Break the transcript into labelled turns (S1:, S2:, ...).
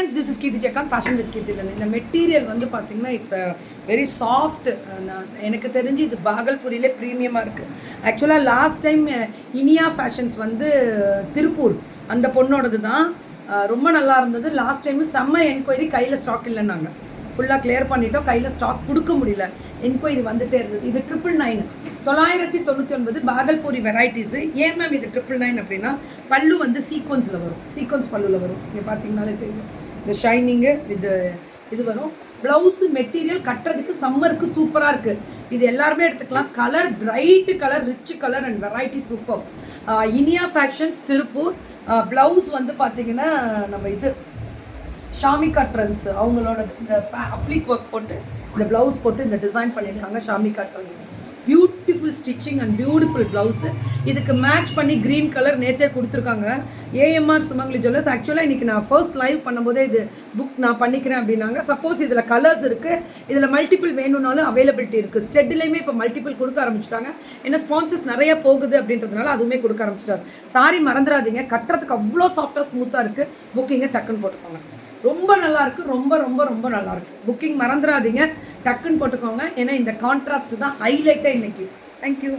S1: Friends this is Keerthi ஜெக்கான் fashion with கீர்த்திலேருந்து இந்த மெட்டீரியல் வந்து பார்த்தீங்கன்னா இட்ஸ் வெரி சாஃப்ட் uh, எனக்கு தெரிஞ்சு இது பாகல்பூரிலே ப்ரீமியமாக இருக்குது ஆக்சுவலாக லாஸ்ட் டைம் இனியா ஃபேஷன்ஸ் வந்து uh, திருப்பூர். அந்த பொண்ணோடது தான். Uh, ரொம்ப நல்லா இருந்தது. லாஸ்ட் டைம் செம்ம என்கொயரி கையில் ஸ்டாக் இல்லைன்னாங்க. ஃபுல்லாக கிளியர் பண்ணிட்டோம். கையில் ஸ்டாக் கொடுக்க முடியல. என்கொயரி வந்துட்டே இருந்தது. இது ட்ரிபிள் நைன் தொள்ளாயிரத்தி தொண்ணூற்றி ஒன்பது பாகல்பூரி வெரைட்டிஸு ஏன் மேம் இது ட்ரிபிள் நைன் அப்படின்னா பல்லு வந்து சீக்வன்ஸில் வரும். சீக்வன்ஸ் பல்லுவில் வரும். நீங்கள் பார்த்தீங்கனாலே தெரியும். இந்த ஷைனிங்கு இது இது வரும். ப்ளவுஸு மெட்டீரியல் கட்டுறதுக்கு சம்மருக்கு சூப்பராக இருக்குது இது எல்லாருமே எடுத்துக்கலாம். Colour bright colour rich colour and variety super Iniya fashions Tiruppur. Blouse வந்து பார்த்தீங்கன்னா நம்ம இது ஷாமிகா ட்ரெண்ட்ஸ் அவங்களோட இந்த அப்ளிக் ஒர்க் போட்டு இந்த ப்ளவுஸ் போட்டு இந்த டிசைன் பண்ணியிருக்காங்க Shamika trends beautiful stitching and beautiful blouse இதுக்கு மேட்ச் பண்ணி க்ரீன் கலர் நேற்றே கொடுத்துருக்காங்க. ஏஎம்ஆர் சுமங்கலி ஜுவல்லர்ஸ் ஆக்சுவலாக இன்றைக்கி நான் ஃபர்ஸ்ட் லைவ் பண்ணும்போதே இது புக் நான் பண்ணிக்கிறேன் அப்படின்னாங்க. சப்போஸ் இதில் கலர்ஸ் இருக்குது இதில் மல்டிபிள் வேணும்னாலும் அவைலபிலிட்டி இருக்குது ஸ்டெட்லேயுமே இப்போ மல்டிபிள் கொடுக்க ஆரம்பிச்சிட்டாங்க. ஏன்னா ஸ்பான்சர்ஸ் நிறைய போகுது அப்படின்றதுனால அதுவுமே கொடுக்க ஆரம்பிச்சிட்டாரு. சாரி மறந்துடாதீங்க. கட்டுறதுக்கு அவ்வளோ சாஃப்டாக ஸ்மூத்தாக இருக்குது புக்கிங்கை டக்குன்னு போட்டுக்கோங்க. ரொம்ப நல்லாயிருக்கு ரொம்ப ரொம்ப ரொம்ப நல்லா புக்கிங் மறந்துடாதீங்க டக்குன்னு போட்டுக்கோங்க. ஏன்னா இந்த கான்ட்ராஸ்ட் தான் ஹைலைட்டே இன்றைக்கி தேங்க்யூ